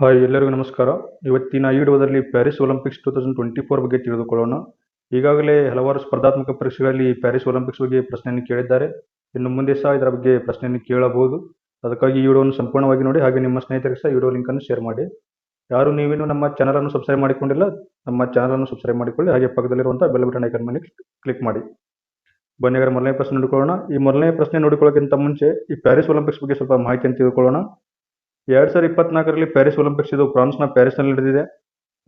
Hi, ಎಲ್ಲರಿಗೂ ನಮಸ್ಕಾರ. ಇವತ್ತಿನ ಈ ವಿಡಿಯೋದಲ್ಲಿ Paris Olympics two thousand twenty four ಬಗ್ಗೆ ತಿಳಿದುಕೊಳ್ಳೋಣ. ಈಗಾಗಲೇ ಹಲವಾರು ಸ್ಪರ್ಧಾತ್ಮಕ ಪರೀಕ್ಷೆಗಳಲ್ಲಿ ಪ್ಯಾರಿಸ್ ಒಲಿಂಪಿಕ್ಸ್ ಬಗ್ಗೆ ಪ್ರಶ್ನೆಯನ್ನು ಕೇಳಿದ್ದಾರೆ. ಇನ್ನು ಮುಂದೆ ಸಹ ಇದರ ಬಗ್ಗೆ ಪ್ರಶ್ನೆಯನ್ನು ಕೇಳಬಹುದು. ಅದಕ್ಕಾಗಿ ಈ ವಿಡಿಯೋವನ್ನು ಸಂಪೂರ್ಣವಾಗಿ ನೋಡಿ, ಹಾಗೆ ನಿಮ್ಮ ಸ್ನೇಹಿತರಿಗೆ ಸಹ ವಿಡಿಯೋ ಲಿಂಕನ್ನು ಶೇರ್ ಮಾಡಿ. ಯಾರು ನೀವೇನು ನಮ್ಮ ಚಾನಲನ್ನು ಸಬ್ಸ್ಕ್ರೈಬ್ ಮಾಡಿಕೊಂಡಿಲ್ಲ, ನಮ್ಮ ಚಾನಲನ್ನು ಸಬ್ಸ್ಕ್ರೈಬ್ ಮಾಡಿಕೊಳ್ಳಿ. ಹಾಗೆ ಪಕ್ಕದಲ್ಲಿರುವಂಥ ಬೆಲ್ ಬಟನ್ ಐಕನ್ ಮೇಲೆ ಕ್ಲಿಕ್ ಮಾಡಿ. ಬನ್ನಿ ಮೊದಲನೇ ಪ್ರಶ್ನೆ ನೋಡಿಕೊಳ್ಳೋಣ. ಈ ಮೊದಲನೇ ಪ್ರಶ್ನೆ ನೋಡಿಕೊಳ್ಳೋಕ್ಕಿಂತ ಮುಂಚೆ ಈ ಪ್ಯಾರಿಸ್ ಒಲಿಂಪಿಕ್ಸ್ ಬಗ್ಗೆ ಸ್ವಲ್ಪ ಮಾಹಿತಿಯನ್ನು ತಿಳಿದುಕೊಳ್ಳೋಣ. ಎರಡ್ ಸಾವಿರದ ಇಪ್ಪತ್ನಾಲ್ಕರಲ್ಲಿ ಪ್ಯಾರಿಸ್ ಒಲಿಂಪಿಕ್ಸ್ ಇದು ಫ್ರಾನ್ಸ್ನ ಪ್ಯಾರಿಸ್ನಲ್ಲಿ ನಡೆದಿದೆ.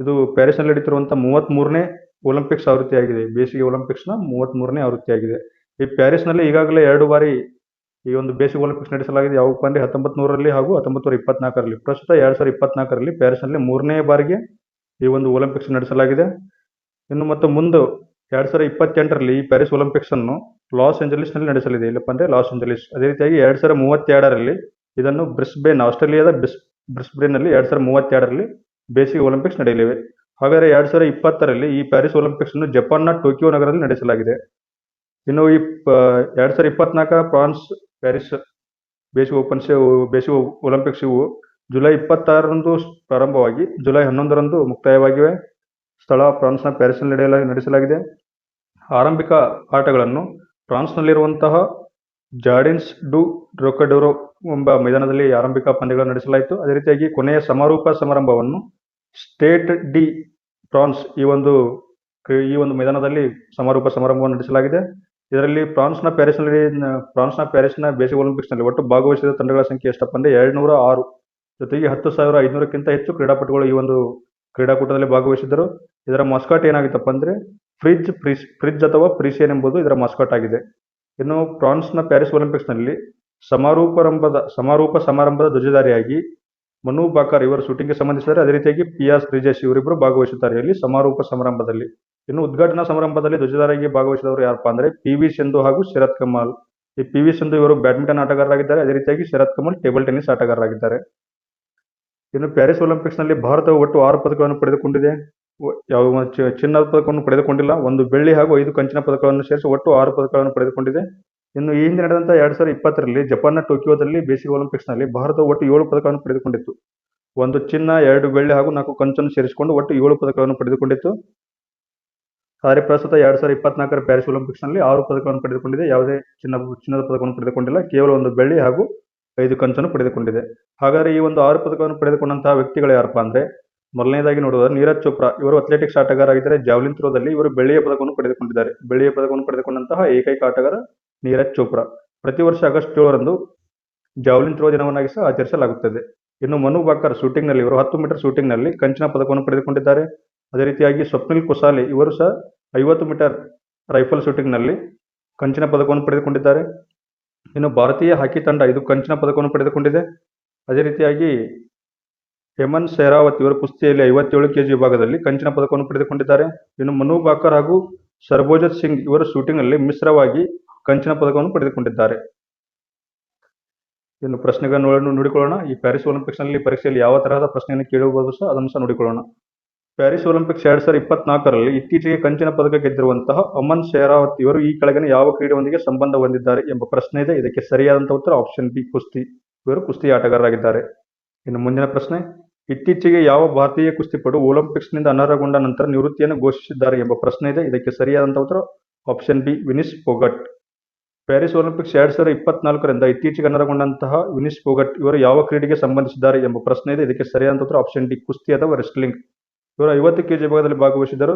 ಇದು ಪ್ಯಾರಿಸ್ನಲ್ಲಿ ನಡೀತಿರುವಂಥ ಮೂವತ್ತ್ಮೂರನೇ ಒಲಿಂಪಿಕ್ಸ್ ಆವೃತ್ತಿಯಾಗಿದೆ. ಬೇಸಿಗೆ ಒಲಿಂಪಿಕ್ಸ್ನ ಮೂವತ್ತ್ಮೂರನೇ ಆವೃತ್ತಿಯಾಗಿದೆ. ಈ ಪ್ಯಾರಿಸ್ನಲ್ಲಿ ಈಗಾಗಲೇ ಎರಡು ಬಾರಿ ಈ ಒಂದು ಬೇಸಿಗೆ ಒಲಿಂಪಿಕ್ಸ್ ನಡೆಸಲಾಗಿದೆ. ಯಾವಪ್ಪ ಅಂದ್ರೆ ಹತ್ತೊಂಬತ್ತು ನೂರರಲ್ಲಿ ಹಾಗೂ ಹತ್ತೊಂಬತ್ತು ನೂರ ಇಪ್ಪತ್ನಾಲ್ಕರಲ್ಲಿ ಪ್ರಸ್ತುತ ಎರಡು ಸಾವಿರದ ಇಪ್ಪತ್ನಾಲ್ಕರಲ್ಲಿ ಪ್ಯಾರಿಸ್ನಲ್ಲಿ ಮೂರನೇ ಬಾರಿಗೆ ಈ ಒಂದು ಒಲಿಂಪಿಕ್ಸ್ ನಡೆಸಲಾಗಿದೆ. ಇನ್ನು ಮತ್ತು ಮುಂದೆ ಎರಡು ಸಾವಿರದ ಇಪ್ಪತ್ತೆಂಟರಲ್ಲಿ ಈ ಪ್ಯಾರಿಸ್ ಒಲಿಂಪಿಕ್ಸ್ ಅನ್ನು ಲಾಸ್ ಏಂಜಲೀಸ್ನಲ್ಲಿ ನಡೆಸಲಿದೆ. ಇಲ್ಲಪ್ಪ ಅಂದ್ರೆ ಲಾಸ್ ಏಂಜಲೀಸ್. ಅದೇ ರೀತಿಯಾಗಿ ಎರಡು ಸಾವಿರದ ಮೂವತ್ತೆರಡರಲ್ಲಿ ಇದನ್ನು ಬ್ರಿಸ್ಬೇನ್, ಆಸ್ಟ್ರೇಲಿಯಾದ ಬ್ರಿಸ್, ಬ್ರಿಸ್ಬೇನ್ನಲ್ಲಿ ಎರಡು ಸಾವಿರದ ಮೂವತ್ತೆರಡರಲ್ಲಿ ಬೇಸಿಗೆ ಒಲಿಂಪಿಕ್ಸ್ ನಡೆಯಲಿವೆ. ಹಾಗಾದರೆ ಎರಡು ಸಾವಿರದ ಇಪ್ಪತ್ತರಲ್ಲಿ ಈ ಪ್ಯಾರಿಸ್ ಒಲಿಂಪಿಕ್ಸ್ ಅನ್ನು ಜಪಾನ್ನ ಟೋಕಿಯೋ ನಗರದಲ್ಲಿ ನಡೆಸಲಾಗಿದೆ. ಇನ್ನು ಈ ಎರಡು ಎರಡ್ ಸಾವಿರದ ಇಪ್ಪತ್ನಾಲ್ಕ ಫ್ರಾನ್ಸ್, ಪ್ಯಾರಿಸ್ ಬೇಸಿಗೆ ಓಪನ್ಸ್ ಬೇಸಿಗೆ ಒಲಿಂಪಿಕ್ಸ್ ಇವು ಜುಲೈ ಇಪ್ಪತ್ತಾರರಂದು ಪ್ರಾರಂಭವಾಗಿ, ಜುಲೈ ಹನ್ನೊಂದರಂದು ಮುಕ್ತಾಯವಾಗಿವೆ. ಸ್ಥಳ ಫ್ರಾನ್ಸ್ನ ಪ್ಯಾರಿಸ್ನಲ್ಲಿ ನಡೆಯಲಾಗಿ ನಡೆಸಲಾಗಿದೆ. ಆರಂಭಿಕ ಆಟಗಳನ್ನು ಫ್ರಾನ್ಸ್ನಲ್ಲಿರುವಂತಹ ಜಾರ್ಡಿನ್ಸ್ ಡು ರೊಕಡೊರೋ ಎಂಬ ಮೈದಾನದಲ್ಲಿ ಆರಂಭಿಕ ಪಂದ್ಯಗಳನ್ನು ನಡೆಸಲಾಯಿತು. ಅದೇ ರೀತಿಯಾಗಿ ಕೊನೆಯ ಸಮಾರೋಪ ಸಮಾರಂಭವನ್ನು ಸ್ಟೇಟ್ ಡಿ ಫ್ರಾನ್ಸ್ ಈ ಒಂದು ಈ ಒಂದು ಮೈದಾನದಲ್ಲಿ ಸಮಾರೋಪ ಸಮಾರಂಭವನ್ನು ನಡೆಸಲಾಗಿದೆ. ಇದರಲ್ಲಿ ಫ್ರಾನ್ಸ್ನ ಪ್ಯಾರಿಸ್ನಲ್ಲಿ, ಫ್ರಾನ್ಸ್ನ ಪ್ಯಾರಿಸ್ನ ಬೇಸಿಗೆ ಒಲಿಂಪಿಕ್ಸ್ನಲ್ಲಿ ಒಟ್ಟು ಭಾಗವಹಿಸಿದ ತಂಡಗಳ ಸಂಖ್ಯೆ ಎಷ್ಟಪ್ಪ ಅಂದ್ರೆ ಎರಡ್ನೂರ ಆರು. ಜೊತೆಗೆ ಹತ್ತು ಸಾವಿರ ಐದುನೂರಕ್ಕಿಂತ ಹೆಚ್ಚು ಕ್ರೀಡಾಪಟುಗಳು ಈ ಒಂದು ಕ್ರೀಡಾಕೂಟದಲ್ಲಿ ಭಾಗವಹಿಸಿದ್ದರು. ಇದರ ಮಾಸ್ಕಾಟ್ ಏನಾಗಿತ್ತಪ್ಪ ಅಂದ್ರೆ ಫ್ರಿಜ್ ಫ್ರಿಜ್ ಫ್ರಿಜ್ ಅಥವಾ ಪ್ರಿಸಿಯನ್ ಎಂಬುದು ಇದರ ಮಸ್ಕಾಟ್ ಆಗಿದೆ. ಇನ್ನು ಫ್ರಾನ್ಸ್ನ ಪ್ಯಾರಿಸ್ ಒಲಿಂಪಿಕ್ಸ್ನಲ್ಲಿ ಸಮಾರೋಪಾರಂಭದ, ಸಮಾರೋಪ ಸಮಾರಂಭದ ಧ್ವಜಧಾರಿಯಾಗಿ ಮನು ಬಾಕರ್ ಇವರು ಶೂಟಿಂಗ್ಗೆ ಸಂಬಂಧಿಸಿದರೆ ಅದೇ ರೀತಿಯಾಗಿ ಪಿಯಾಸ್ ಶ್ರೀಜೇಶ್ ಇವರಿಬ್ಬರು ಭಾಗವಹಿಸುತ್ತಾರೆ. ಇಲ್ಲಿ ಸಮಾರೋಪ ಸಮಾರಂಭದಲ್ಲಿ. ಇನ್ನು ಉದ್ಘಾಟನಾ ಸಮಾರಂಭದಲ್ಲಿ ಧ್ವಜಧಾರಿಯಾಗಿ ಭಾಗವಹಿಸಿದವರು ಯಾರಪ್ಪ ಅಂದ್ರೆ ಪಿ ವಿ ಸಿಂಧು ಹಾಗೂ ಶರತ್ ಕಮಲ್. ಈ ಪಿ ವಿ ಸಿಂಧು ಇವರು ಬ್ಯಾಡ್ಮಿಂಟನ್ ಆಟಗಾರರಾಗಿದ್ದಾರೆ. ಅದೇ ರೀತಿಯಾಗಿ ಶರತ್ ಕಮಲ್ ಟೇಬಲ್ ಟೆನಿಸ್ ಆಟಗಾರರಾಗಿದ್ದಾರೆ. ಇನ್ನು ಪ್ಯಾರಿಸ್ ಒಲಿಂಪಿಕ್ಸ್ನಲ್ಲಿ ಭಾರತವು ಒಟ್ಟು ಆರು ಪದಕಗಳನ್ನು ಪಡೆದುಕೊಂಡಿದೆ. ಯಾವ ಚಿನ್ನದ ಪದಕವನ್ನು ಪಡೆದುಕೊಂಡಿಲ್ಲ, ಒಂದು ಬೆಳ್ಳಿ ಹಾಗೂ ಐದು ಕಂಚಿನ ಪದಕಗಳನ್ನು ಸೇರಿಸಿ ಒಟ್ಟು ಆರು ಪದಕಗಳನ್ನು ಪಡೆದುಕೊಂಡಿದೆ. ಇನ್ನು ಈ ಹಿಂದೆ ನಡೆದಂತಹ ಎರಡ್ ಸಾವಿರದ ಇಪ್ಪತ್ತರಲ್ಲಿ ಜಪಾನ್ನ ಟೋಕಿಯೋದಲ್ಲಿ ಬೇಸಿಗೆ ಒಲಿಂಪಿಕ್ಸ್ನಲ್ಲಿ ಭಾರತ ಒಟ್ಟು ಏಳು ಪದಕವನ್ನು ಪಡೆದುಕೊಂಡಿತ್ತು. ಒಂದು ಚಿನ್ನ, ಎರಡು ಬೆಳ್ಳಿ ಹಾಗೂ ನಾಲ್ಕು ಕಂಚನ್ನು ಸೇರಿಸಿಕೊಂಡು ಒಟ್ಟು ಏಳು ಪದಕಗಳನ್ನು ಪಡೆದುಕೊಂಡಿತ್ತು. ಆದರೆ ಪ್ರಸ್ತುತ ಎರಡ್ ಸಾವಿರದ ಇಪ್ಪತ್ನಾಲ್ಕರ ಪ್ಯಾರಿಸ್ ಒಲಿಂಪಿಕ್ಸ್ನಲ್ಲಿ ಆರು ಪದಕಗಳನ್ನು ಪಡೆದುಕೊಂಡಿದೆ. ಯಾವುದೇ ಚಿನ್ನ, ಚಿನ್ನದ ಪದಕವನ್ನು ಪಡೆದುಕೊಂಡಿಲ್ಲ, ಕೇವಲ ಒಂದು ಬೆಳ್ಳಿ ಹಾಗೂ ಐದು ಕಂಚನ್ನು ಪಡೆದುಕೊಂಡಿದೆ. ಹಾಗಾದರೆ ಈ ಒಂದು ಆರು ಪದಕವನ್ನು ಪಡೆದುಕೊಂಡಂತಹ ವ್ಯಕ್ತಿಗಳು ಯಾರಪ್ಪ ಅಂದ್ರೆ ಮೊದಲನೇದಾಗಿ ನೋಡುವುದಾದ್ರೆ ನೀರಜ್ ಚೋಪ್ರಾ, ಇವರು ಅಥ್ಲೆಟಿಕ್ಸ್ ಆಟಗಾರರಾಗಿದ್ದಾರೆ ಜಾವ್ಲಿನ್ ಥ್ರೋದಲ್ಲಿ ಇವರು ಬೆಳ್ಳಿಯ ಪದಕವನ್ನು ಪಡೆದುಕೊಂಡಿದ್ದಾರೆ. ಬೆಳ್ಳಿಯ ಪದಕವನ್ನು ಪಡೆದುಕೊಂಡಂತಹ ಏಕೈಕ ಆಟಗಾರ ನೀರಜ್ ಚೋಪ್ರಾ. ಪ್ರತಿ ವರ್ಷ ಆಗಸ್ಟ್ ಏಳರಂದು ಜಾವ್ಲಿನ್ ಥ್ರೋ ದಿನವನ್ನಾಗಿ ಸಹ ಆಚರಿಸಲಾಗುತ್ತದೆ. ಇನ್ನು ಮನು ಬಾಕರ್ ಶೂಟಿಂಗ್ನಲ್ಲಿ ಇವರು ಹತ್ತು ಮೀಟರ್ ಶೂಟಿಂಗ್ನಲ್ಲಿ ಕಂಚಿನ ಪದಕವನ್ನು ಪಡೆದುಕೊಂಡಿದ್ದಾರೆ. ಅದೇ ರೀತಿಯಾಗಿ ಸ್ವಪ್ನಿಲ್ ಕುಸಾಲಿ, ಇವರು ಸಹ ಐವತ್ತು ಮೀಟರ್ ರೈಫಲ್ ಶೂಟಿಂಗ್ನಲ್ಲಿ ಕಂಚಿನ ಪದಕವನ್ನು ಪಡೆದುಕೊಂಡಿದ್ದಾರೆ. ಇನ್ನು ಭಾರತೀಯ ಹಾಕಿ ತಂಡ ಇದು ಕಂಚಿನ ಪದಕವನ್ನು ಪಡೆದುಕೊಂಡಿದೆ. ಅದೇ ರೀತಿಯಾಗಿ ಹೇಮನ್ ಶೇರಾವತ್ ಇವರು ಕುಸ್ತಿಯಲ್ಲಿ ಐವತ್ತೇಳು ಕೆಜಿ ವಿಭಾಗದಲ್ಲಿ ಕಂಚಿನ ಪದಕವನ್ನು ಪಡೆದುಕೊಂಡಿದ್ದಾರೆ. ಇನ್ನು ಮನು ಬಾಕರ್ ಹಾಗೂ ಸರ್ಬೋಜತ್ ಸಿಂಗ್ ಇವರು ಶೂಟಿಂಗ್ನಲ್ಲಿ ಮಿಶ್ರವಾಗಿ ಕಂಚಿನ ಪದಕವನ್ನು ಪಡೆದುಕೊಂಡಿದ್ದಾರೆ. ಇನ್ನು ಪ್ರಶ್ನೆಗಳನ್ನು ನೋಡಿಕೊಳ್ಳೋಣ. ಈ ಪ್ಯಾರಿಸ್ ಒಲಿಂಪಿಕ್ಸ್ನಲ್ಲಿ ಪರೀಕ್ಷೆಯಲ್ಲಿ ಯಾವ ತರಹದ ಪ್ರಶ್ನೆಯನ್ನು ಕೇಳಬಹುದು ಸಹ ಅದನ್ನು ಸಹ ನೋಡಿಕೊಳ್ಳೋಣ. ಪ್ಯಾರಿಸ್ ಒಲಿಂಪಿಕ್ಸ್ ಎರಡ್ ಸಾವಿರದ ಇಪ್ಪತ್ನಾಲ್ಕರಲ್ಲಿ ಇತ್ತೀಚೆಗೆ ಕಂಚಿನ ಪದಕ ಗೆದ್ದಿರುವಂತಹ ಅಮನ್ ಶೇರಾವತ್ ಇವರು ಈ ಕೆಳಗಿನ ಯಾವ ಕ್ರೀಡೆಯೊಂದಿಗೆ ಸಂಬಂಧ ಹೊಂದಿದ್ದಾರೆ ಎಂಬ ಪ್ರಶ್ನೆ ಇದೆ. ಇದಕ್ಕೆ ಸರಿಯಾದಂತಹ ಉತ್ತರ ಆಪ್ಷನ್ ಬಿ ಕುಸ್ತಿ. ಇವರು ಕುಸ್ತಿ ಆಟಗಾರರಾಗಿದ್ದಾರೆ. ಇನ್ನು ಮುಂದಿನ ಪ್ರಶ್ನೆ ಇತ್ತೀಚೆಗೆ ಯಾವ ಭಾರತೀಯ ಕುಸ್ತಿಪಟು ಒಲಿಂಪಿಕ್ಸ್ನಿಂದ ಅನರ್ಹಗೊಂಡ ನಂತರ ನಿವೃತ್ತಿಯನ್ನು ಘೋಷಿಸಿದ್ದಾರೆ ಎಂಬ ಪ್ರಶ್ನೆ ಇದೆ. ಇದಕ್ಕೆ ಸರಿಯಾದಂತಹ ಉತ್ತರ option B Vinesh Phogat. Paris Olympics ಎರಡ್ ಸಾವಿರದ ಇಪ್ಪತ್ನಾಲ್ಕರಿಂದ ಇತ್ತೀಚೆಗೆ ಅನರ್ಹಗೊಂಡಂತಹ ವಿನಿಸ್ ಪೊಗಟ್ ಇವರು ಯಾವ ಕ್ರೀಡೆಗೆ ಸಂಬಂಧಿಸಿದ್ದಾರೆ ಎಂಬ ಪ್ರಶ್ನೆ ಇದೆ. ಇದಕ್ಕೆ ಸರಿಯಾದ ಉತ್ತರ ಆಪ್ಷನ್ ಡಿ ಕುಸ್ತಿ ಅಥವಾ ರೆಸ್ಲಿಂಗ್ ಇವರು ಐವತ್ತು ಕೆಜಿ ವಿಭಾಗದಲ್ಲಿ ಭಾಗವಹಿಸಿದರು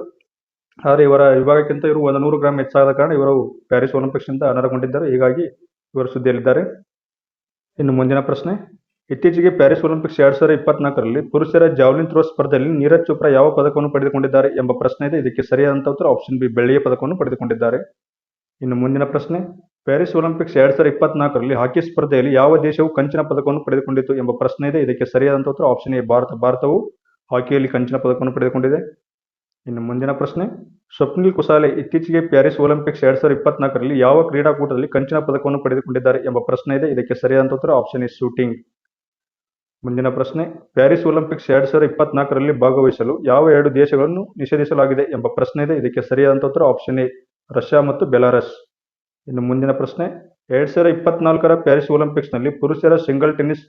ಆದರೆ ಇವರ ವಿಭಾಗಕ್ಕಿಂತ ಇವರು ಒಂದು ನೂರು ಗ್ರಾಂ ಹೆಚ್ಚಾದ ಕಾರಣ ಇವರು ಪ್ಯಾರಿಸ್ ಒಲಿಂಪಿಕ್ಸ್ನಿಂದ ಅನರ್ಹಗೊಂಡಿದ್ದಾರೆ. ಹೀಗಾಗಿ ಇವರು ಸುದ್ದಿಯಲ್ಲಿದ್ದಾರೆ. ಇನ್ನು ಮುಂದಿನ ಪ್ರಶ್ನೆ. ಇತ್ತೀಚೆಗೆ ಪ್ಯಾರಿಸ್ ಒಲಿಂಪಿಕ್ಸ್ ಎರಡ್ ಸಾವಿರದ ಇಪ್ಪತ್ನಾಲ್ಕರಲ್ಲಿ ಪುರುಷರ ಜಾವ್ಲಿನ್ ಥ್ರೋ ಸ್ಪರ್ಧೆಯಲ್ಲಿ ನೀರಜ್ ಚೋಪ್ರಾ ಯಾವ ಪದಕವನ್ನು ಪಡೆದುಕೊಂಡಿದ್ದಾರೆ ಎಂಬ ಪ್ರಶ್ನೆ ಇದೆ. ಇದಕ್ಕೆ ಸರಿಯಾದಂಥ ಉತ್ತರ ಆಪ್ಷನ್ ಬಿ, ಬೆಳ್ಳಿಯ ಪದಕವನ್ನು ಪಡೆದುಕೊಂಡಿದ್ದಾರೆ. ಇನ್ನು ಮುಂದಿನ ಪ್ರಶ್ನೆ, ಪ್ಯಾರಿಸ್ ಒಲಿಂಪಿಕ್ಸ್ ಎರಡ್ ಸಾವಿರದ ಇಪ್ಪತ್ನಾಲ್ಕರಲ್ಲಿ ಹಾಕಿ ಸ್ಪರ್ಧೆಯಲ್ಲಿ ಯಾವ ದೇಶವು ಕಂಚಿನ ಪದಕವನ್ನು ಪಡೆದುಕೊಂಡಿತ್ತು ಎಂಬ ಪ್ರಶ್ನೆ ಇದೆ. ಇದಕ್ಕೆ ಸರಿಯಾದಂಥ ಉತ್ತರ ಆಪ್ಷನ್ ಎ, ಭಾರತ. ಭಾರತವು ಹಾಕಿಯಲ್ಲಿ ಕಂಚಿನ ಪದಕವನ್ನು ಪಡೆದುಕೊಂಡಿದೆ. ಇನ್ನು ಮುಂದಿನ ಪ್ರಶ್ನೆ, ಸ್ವಪ್ನಿಲ್ ಕುಸಾಲೆ ಇತ್ತೀಚೆಗೆ ಪ್ಯಾರಿಸ್ ಒಲಿಂಪಿಕ್ಸ್ ಎರಡ್ ಸಾವಿರದ ಇಪ್ಪತ್ನಾಲ್ಕರಲ್ಲಿ ಯಾವ ಕ್ರೀಡಾಕೂಟದಲ್ಲಿ ಕಂಚಿನ ಪದಕವನ್ನು ಪಡೆದುಕೊಂಡಿದ್ದಾರೆ ಎಂಬ ಪ್ರಶ್ನೆ ಇದೆ. ಇದಕ್ಕೆ ಸರಿಯಾದಂಥ ಉತ್ತರ ಆಪ್ಷನ್ ಎ, ಶೂಟಿಂಗ್. ಮುಂದಿನ ಪ್ರಶ್ನೆ, ಪ್ಯಾರಿಸ್ ಒಲಿಂಪಿಕ್ಸ್ ಎರಡ್ ಸಾವಿರದ ಇಪ್ಪತ್ನಾಲ್ಕರಲ್ಲಿ ಭಾಗವಹಿಸಲು ಯಾವ ಎರಡು ದೇಶಗಳನ್ನು ನಿಷೇಧಿಸಲಾಗಿದೆ ಎಂಬ ಪ್ರಶ್ನೆ ಇದೆ. ಇದಕ್ಕೆ ಸರಿಯಾದ ಉತ್ತರ ಆಪ್ಷನ್ ಎ, ರಷ್ಯಾ ಮತ್ತು ಬೆಲಾರಸ್. ಇನ್ನು ಮುಂದಿನ ಪ್ರಶ್ನೆ, ಎರಡ್ ಸಾವಿರದ ಇಪ್ಪತ್ನಾಲ್ಕರ ಪ್ಯಾರಿಸ್ ಒಲಿಂಪಿಕ್ಸ್ನಲ್ಲಿ ಪುರುಷರ ಸಿಂಗಲ್ ಟೆನ್ನಿಸ್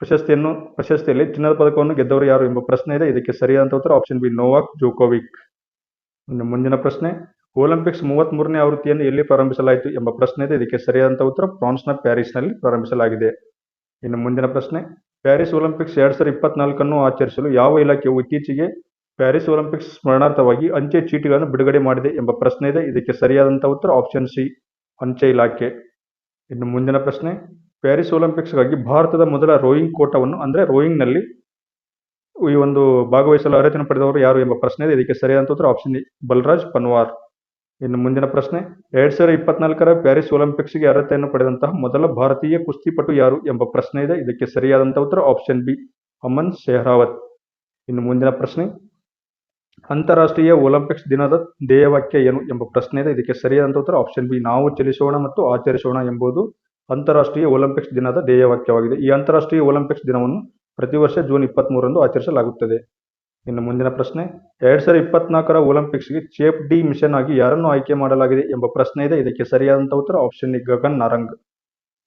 ಪ್ರಶಸ್ತಿಯನ್ನು, ಪ್ರಶಸ್ತಿಯಲ್ಲಿ ಚಿನ್ನದ ಪದಕವನ್ನು ಗೆದ್ದವರು ಯಾರು ಎಂಬ ಪ್ರಶ್ನೆ ಇದೆ. ಇದಕ್ಕೆ ಸರಿಯಾದ ಉತ್ತರ ಆಪ್ಷನ್ ಬಿ, ನೋವಾಕ್ ಜೋಕೋವಿಕ್. ಇನ್ನು ಮುಂದಿನ ಪ್ರಶ್ನೆ, ಒಲಿಂಪಿಕ್ಸ್ ಮೂವತ್ತ್ಮೂರನೇ ಆವೃತ್ತಿಯನ್ನು ಎಲ್ಲಿ ಪ್ರಾರಂಭಿಸಲಾಯಿತು ಎಂಬ ಪ್ರಶ್ನೆ ಇದೆ. ಇದಕ್ಕೆ ಸರಿಯಾದಂಥ ಉತ್ತರ ಫ್ರಾನ್ಸ್ನ ಪ್ಯಾರಿಸ್ನಲ್ಲಿ ಪ್ರಾರಂಭಿಸಲಾಗಿದೆ. ಇನ್ನು ಮುಂದಿನ ಪ್ರಶ್ನೆ ಪ್ಯಾರಿಸ್ ಒಲಿಂಪಿಕ್ಸ್ ಎರಡ್ ಸಾವಿರದ ಇಪ್ಪತ್ನಾಲ್ಕನ್ನು ಆಚರಿಸಲು ಯಾವ ಇಲಾಖೆಯು ಇತ್ತೀಚೆಗೆ ಪ್ಯಾರಿಸ್ ಒಲಿಂಪಿಕ್ಸ್ ಸ್ಮರಣಾರ್ಥವಾಗಿ ಅಂಚೆ ಚೀಟಿಗಳನ್ನು ಬಿಡುಗಡೆ ಮಾಡಿದೆ ಎಂಬ ಪ್ರಶ್ನೆ ಇದೆ. ಇದಕ್ಕೆ ಸರಿಯಾದಂಥ ಉತ್ತರ ಆಪ್ಷನ್ ಸಿ, ಅಂಚೆ ಇಲಾಖೆ. ಇನ್ನು ಮುಂದಿನ ಪ್ರಶ್ನೆ, ಪ್ಯಾರಿಸ್ ಒಲಿಂಪಿಕ್ಸ್ಗಾಗಿ ಭಾರತದ ಮೊದಲ ರೋಯಿಂಗ್ ಕೋಟವನ್ನು ಅಂದರೆ ರೋಯಿಂಗ್ನಲ್ಲಿ ಈ ಒಂದು ಭಾಗವಹಿಸಲು ಅರ್ಹತೆಯನ್ನು ಪಡೆದವರು ಯಾರು ಎಂಬ ಪ್ರಶ್ನೆ ಇದೆ. ಇದಕ್ಕೆ ಸರಿಯಾದಂಥ ಉತ್ತರ ಆಪ್ಷನ್ ಬಲರಾಜ್ ಪನ್ವಾರ್. ಇನ್ನು ಮುಂದಿನ ಪ್ರಶ್ನೆ, ಎರಡ್ ಸಾವಿರದ ಇಪ್ಪತ್ನಾಲ್ಕರ ಪ್ಯಾರಿಸ್ ಒಲಿಂಪಿಕ್ಸ್ಗೆ ಅರ್ಹತೆಯನ್ನು ಪಡೆದಂತಹ ಮೊದಲ ಭಾರತೀಯ ಕುಸ್ತಿಪಟು ಯಾರು ಎಂಬ ಪ್ರಶ್ನೆ ಇದೆ. ಇದಕ್ಕೆ ಸರಿಯಾದಂತಹ ಉತ್ತರ ಆಪ್ಷನ್ ಬಿ, ಅಮನ್ ಶೆಹ್ರಾವತ್. ಇನ್ನು ಮುಂದಿನ ಪ್ರಶ್ನೆ, ಅಂತಾರಾಷ್ಟ್ರೀಯ ಒಲಿಂಪಿಕ್ಸ್ ದಿನದ ಧ್ಯೇಯವಾಕ್ಯ ಏನು ಎಂಬ ಪ್ರಶ್ನೆ ಇದೆ. ಇದಕ್ಕೆ ಸರಿಯಾದಂತ ಉತ್ತರ ಆಪ್ಷನ್ ಬಿ, ನಾವು ಚಲಿಸೋಣ ಮತ್ತು ಆಚರಿಸೋಣ ಎಂಬುದು ಅಂತಾರಾಷ್ಟ್ರೀಯ ಒಲಿಂಪಿಕ್ಸ್ ದಿನದ ಧ್ಯೇಯವಾಕ್ಯವಾಗಿದೆ. ಈ ಅಂತಾರಾಷ್ಟ್ರೀಯ ಒಲಿಂಪಿಕ್ಸ್ ದಿನವನ್ನು ಪ್ರತಿ ವರ್ಷ ಜೂನ್ ಇಪ್ಪತ್ತ್ಮೂರರಂದು ಆಚರಿಸಲಾಗುತ್ತದೆ. ಇನ್ನು ಮುಂದಿನ ಪ್ರಶ್ನೆ, ಎರಡ್ ಸಾವಿರದ ಇಪ್ಪತ್ನಾಲ್ಕರ ಒಲಿಂಪಿಕ್ಸ್ಗೆ ಚೇಪ್ ಡಿ ಮಿಷನ್ ಆಗಿ ಯಾರನ್ನು ಆಯ್ಕೆ ಮಾಡಲಾಗಿದೆ ಎಂಬ ಪ್ರಶ್ನೆ ಇದೆ. ಇದಕ್ಕೆ ಸರಿಯಾದಂತ ಉತ್ತರ ಆಪ್ಷನ್ ಇ ಗಗನ್ ನಾರಂಗ್.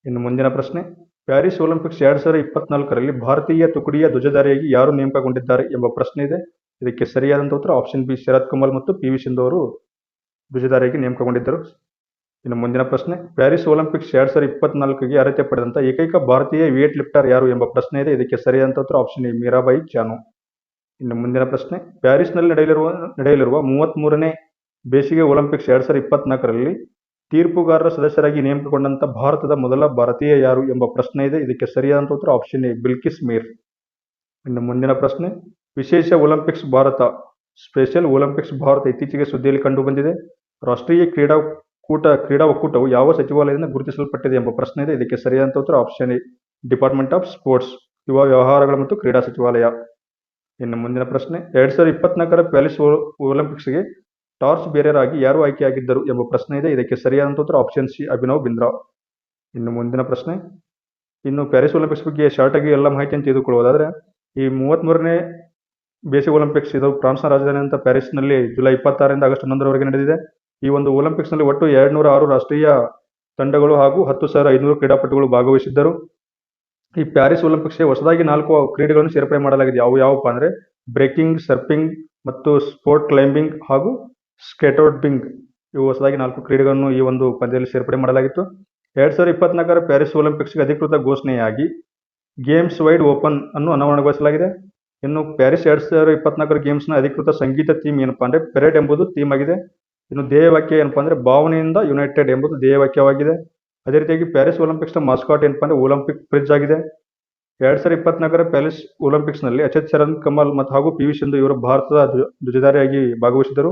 ಇನ್ನು ಮುಂದಿನ ಪ್ರಶ್ನೆ, ಪ್ಯಾರಿಸ್ ಒಲಿಂಪಿಕ್ಸ್ ಎರಡ್ ಸಾವಿರದ ಇಪ್ಪತ್ನಾಲ್ಕರಲ್ಲಿ ಭಾರತೀಯ ತುಕಡಿಯ ಧ್ವಜಧಾರಿಯಾಗಿ ಯಾರು ನೇಮಕಗೊಂಡಿದ್ದಾರೆ ಎಂಬ ಪ್ರಶ್ನೆ ಇದೆ. ಇದಕ್ಕೆ ಸರಿಯಾದಂತ ಉತ್ತರ ಆಪ್ಷನ್ ಬಿ ಶರತ್ ಕಮಲ್ ಮತ್ತು ಪಿ ವಿ ಸಿಂಧು ಅವರು ಧ್ವಜಧಾರಿಯಾಗಿ ನೇಮಕಗೊಂಡಿದ್ದರು. ಇನ್ನು ಮುಂದಿನ ಪ್ರಶ್ನೆ, ಪ್ಯಾರಿಸ್ ಒಲಿಂಪಿಕ್ಸ್ ಎರಡ್ ಸಾವಿರದ ಇಪ್ಪತ್ನಾಲ್ಕಿಗೆ ಅರ್ಹತೆ ಪಡೆದಂತ ಏಕೈಕ ಭಾರತೀಯ ವೇಟ್ ಲಿಫ್ಟರ್ ಯಾರು ಎಂಬ ಪ್ರಶ್ನೆ ಇದೆ. ಇದಕ್ಕೆ ಸರಿಯಾದಂತ ಉತ್ತರ ಆಪ್ಷನ್ ಎ ಮೀರಾಬಾಯಿ ಚಾನು. ಇನ್ನು ಮುಂದಿನ ಪ್ರಶ್ನೆ. ಪ್ಯಾರಿಸ್ನಲ್ಲಿ ನಡೆಯಲಿರುವ ನಡೆಯಲಿರುವ ಮೂವತ್ತ್ಮೂರನೇ ಬೇಸಿಗೆ ಒಲಿಂಪಿಕ್ಸ್ ಎರಡು ಸಾವಿರದ ಇಪ್ಪತ್ನಾಲ್ಕರಲ್ಲಿ ತೀರ್ಪುಗಾರರ ಸದಸ್ಯರಾಗಿ ನೇಮಕಗೊಂಡಂಥ ಭಾರತದ ಮೊದಲ ಭಾರತೀಯ ಯಾರು ಎಂಬ ಪ್ರಶ್ನೆ ಇದೆ. ಇದಕ್ಕೆ ಸರಿಯಾದಂಥ ಉತ್ತರ ಆಪ್ಷನ್ ಎ, ಬಿಲ್ಕಿಸ್ ಮೀರ್. ಇನ್ನು ಮುಂದಿನ ಪ್ರಶ್ನೆ. ವಿಶೇಷ Olympics Bharat, special Olympics Bharat ಇತ್ತೀಚೆಗೆ ಸುದ್ದಿಯಲ್ಲಿ ಕಂಡುಬಂದಿದೆ. ರಾಷ್ಟ್ರೀಯ ಕ್ರೀಡಾ ಕೂಟ, ಕ್ರೀಡಾ ಒಕ್ಕೂಟವು ಯಾವ ಸಚಿವಾಲಯದಿಂದ ಗುರುತಿಸಲ್ಪಟ್ಟಿದೆ ಎಂಬ ಪ್ರಶ್ನೆ ಇದೆ. ಇದಕ್ಕೆ ಸರಿಯಾದಂಥ ಉತ್ತರ option A, department of sports, ಯುವ ವ್ಯವಹಾರಗಳು ಮತ್ತು ಕ್ರೀಡಾ ಸಚಿವಾಲಯ. ಇನ್ನು ಮುಂದಿನ ಪ್ರಶ್ನೆ, ಎರಡ್ ಸಾವಿರದ ಇಪ್ಪತ್ನಾಲ್ಕರ ಪ್ಯಾರಿಸ್ ಒಲಿಂಪಿಕ್ಸ್ಗೆ ಟಾರ್ಚ್ ಬೇರೆಯರ್ ಆಗಿ ಯಾರು ಆಯ್ಕೆಯಾಗಿದ್ದರು ಎಂಬ ಪ್ರಶ್ನೆ ಇದೆ. ಇದಕ್ಕೆ ಸರಿಯಾದಂಥ ಉತ್ತರ ಆಪ್ಷನ್ ಸಿ, ಅಭಿನವ್ ಬಿಂದ್ರಾ. ಇನ್ನು ಮುಂದಿನ ಪ್ರಶ್ನೆ, ಇನ್ನು ಪ್ಯಾರಿಸ್ ಒಲಿಂಪಿಕ್ಸ್ ಬಗ್ಗೆ ಶಾರ್ಟ್ ಆಗಿ ಎಲ್ಲ ಮಾಹಿತಿಯನ್ನು ತೆಗೆದುಕೊಳ್ಳುವುದಾದರೆ ಈ ಮೂವತ್ತ್ಮೂರನೇ ಬೇಸಿಕ್ ಒಲಿಂಪಿಕ್ಸ್ ಇದು ಫ್ರಾನ್ಸ್ನ ರಾಜಧಾನಿ ಅಂತ ಪ್ಯಾರಿಸ್ನಲ್ಲಿ ಜುಲೈ ಇಪ್ಪತ್ತಾರರಿಂದ ಆಗಸ್ಟ್ ಹನ್ನೊಂದರವರೆಗೆ ನಡೆದಿದೆ. ಈ ಒಂದು ಒಲಿಂಪಿಕ್ಸ್ನಲ್ಲಿ ಒಟ್ಟು ಎರಡು ನೂರ ಆರು ರಾಷ್ಟ್ರೀಯ ತಂಡಗಳು ಹಾಗೂ ಹತ್ತು ಸಾವಿರ ಐನೂರು ಕ್ರೀಡಾಪಟುಗಳು ಭಾಗವಹಿಸಿದ್ದರು. ಈ ಪ್ಯಾರಿಸ್ ಒಲಿಂಪಿಕ್ಸ್ಗೆ ಹೊಸದಾಗಿ ನಾಲ್ಕು ಕ್ರೀಡೆಗಳನ್ನು ಸೇರ್ಪಡೆ ಮಾಡಲಾಗಿದೆ. ಯಾವ ಯಾವಪ್ಪ ಅಂದರೆ ಬ್ರೇಕಿಂಗ್, ಸರ್ಫಿಂಗ್ ಮತ್ತು ಸ್ಪೋರ್ಟ್ ಕ್ಲೈಂಬಿಂಗ್ ಹಾಗೂ ಸ್ಕೇಟೋರ್ಬಿಂಗ್ ಇವು ಹೊಸದಾಗಿ ನಾಲ್ಕು ಕ್ರೀಡೆಗಳನ್ನು ಈ ಒಂದು ಪಂದ್ಯದಲ್ಲಿ ಸೇರ್ಪಡೆ ಮಾಡಲಾಗಿತ್ತು. ಎರಡು ಸಾವಿರದ ಇಪ್ಪತ್ನಾಲ್ಕರ ಪ್ಯಾರಿಸ್ ಒಲಿಂಪಿಕ್ಸ್ಗೆ ಅಧಿಕೃತ ಘೋಷಣೆಯಾಗಿ ಗೇಮ್ಸ್ ವೈಡ್ ಓಪನ್ ಅನ್ನು ಅನಾವರಣಗೊಳಿಸಲಾಗಿದೆ. ಇನ್ನು ಪ್ಯಾರಿಸ್ ಎರಡು ಸಾವಿರದ ಇಪ್ಪತ್ನಾಲ್ಕರ ಗೇಮ್ಸ್ನ ಅಧಿಕೃತ ಸಂಗೀತ ಥೀಮ್ ಏನಪ್ಪಾ ಅಂದ್ರೆ ಪೆರೇಡ್ ಎಂಬುದು ಥೀಮ್ ಆಗಿದೆ. ಇನ್ನು ಧ್ಯೇಯವಾಕ್ಯ ಏನಪ್ಪಾ ಅಂದ್ರೆ ಭಾವನೆಯಿಂದ ಯುನೈಟೆಡ್ ಎಂಬುದು ಧ್ಯೇಯವಾಕ್ಯವಾಗಿದೆ. ಅದೇ ರೀತಿಯಾಗಿ ಪ್ಯಾರಿಸ್ ಒಲಿಂಪಿಕ್ಸ್ನ ಮಾಸ್ಕಾಟ್ ಏನಪ್ಪ ಅಂದ್ರೆ ಒಲಿಂಪಿಕ್ ಫ್ರಿಜ್ ಆಗಿದೆ. ಎರಡ್ ಸಾವಿರದ ಇಪ್ಪತ್ನಾಲ್ಕರ ಪ್ಯಾರಿಸ್ ಒಲಿಂಪಿಕ್ಸ್ನಲ್ಲಿ ಅಚತ್ ಶರಣ್ ಕಮಲ್ ಮತ್ತು ಹಾಗೂ ಪಿ ವಿ ಸಿಂಧು ಇವರು ಭಾರತದ ಧ್ವಜ- ಧ್ವಜಧಾರಿಯಾಗಿ ಭಾಗವಹಿಸಿದರು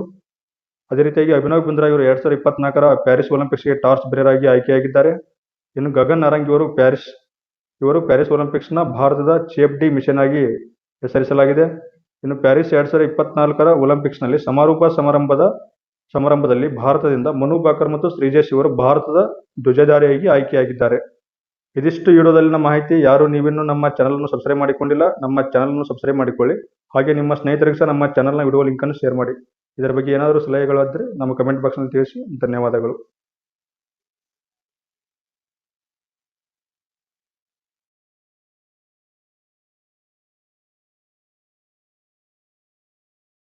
ಅದೇ ರೀತಿಯಾಗಿ ಅಭಿನವ್ ಬಿಂದ್ರಾ ಇವರು ಎರಡ್ ಸಾವಿರದ ಇಪ್ಪತ್ನಾಲ್ಕರ ಪ್ಯಾರಿಸ್ ಒಲಿಂಪಿಕ್ಸ್ಗೆ ಟಾರ್ಚ್ ಬೇರರ್ ಆಗಿ ಆಯ್ಕೆಯಾಗಿದ್ದಾರೆ. ಇನ್ನು ಗಗನ್ ನಾರಂಗ್ ಇವರು ಪ್ಯಾರಿಸ್ ಇವರು ಪ್ಯಾರಿಸ್ ಒಲಿಂಪಿಕ್ಸ್ನ ಭಾರತದ ಚೇಫ್ ಡಿ ಮಿಷನ್ ಆಗಿ ಹೆಸರಿಸಲಾಗಿದೆ. ಇನ್ನು ಪ್ಯಾರಿಸ್ ಎರಡ್ ಸಾವಿರದ ಇಪ್ಪತ್ನಾಲ್ಕರ ಒಲಿಂಪಿಕ್ಸ್ನಲ್ಲಿ ಸಮಾರೋಪ ಸಮಾರಂಭದ ಸಮಾರಂಭದಲ್ಲಿ ಭಾರತದಿಂದ ಮನು ಬಾಕರ್ ಮತ್ತು ಶ್ರೀಜೇಶ್ ಇವರು ಭಾರತದ ಧ್ವಜಧಾರಿಯಾಗಿ ಆಯ್ಕೆಯಾಗಿದ್ದಾರೆ. ಇದಿಷ್ಟು ವಿಡಿಯೋದಲ್ಲಿನ ಮಾಹಿತಿ. ಯಾರು ನೀವಿನ್ನು ನಮ್ಮ ಚಾನಲನ್ನು ಸಬ್ಸ್ಕ್ರೈಬ್ ಮಾಡಿಕೊಂಡಿಲ್ಲ, ನಮ್ಮ ಚಾನಲನ್ನು ಸಬ್ಸ್ಕ್ರೈಬ್ ಮಾಡಿಕೊಳ್ಳಿ. ಹಾಗೆ ನಿಮ್ಮ ಸ್ನೇಹಿತರಿಗೆ ಸಹ ನಮ್ಮ ಚಾನಲ್ನ ವಿಡಿಯೋ ಲಿಂಕನ್ನು ಶೇರ್ ಮಾಡಿ. ಇದರ ಬಗ್ಗೆ ಏನಾದರೂ ಸಲಹೆಗಳಾದರೆ ನಮ್ಮ ಕಮೆಂಟ್ ಬಾಕ್ಸ್ನಲ್ಲಿ ತಿಳಿಸಿ. ಧನ್ಯವಾದಗಳು.